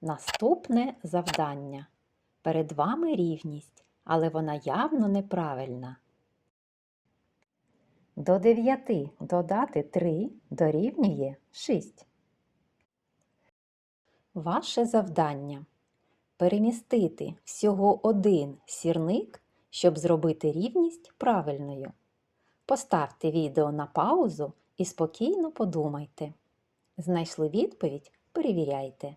Наступне завдання. Перед вами рівність, але вона явно неправильна. До 9 додати 3 дорівнює 6. Ваше завдання перемістити всього один сірник, щоб зробити рівність правильною. Поставте відео на паузу і спокійно подумайте. Знайшли відповідь? Перевіряйте.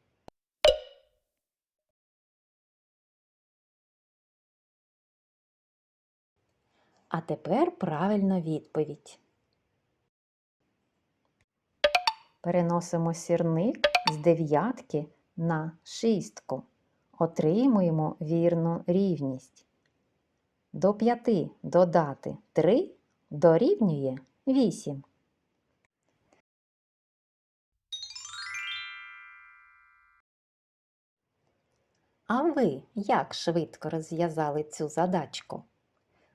А тепер правильна відповідь. Переносимо сірник з дев'ятки на шістку. Отримуємо вірну рівність. До 5 додати 3 дорівнює 8. А ви як швидко розв'язали цю задачку?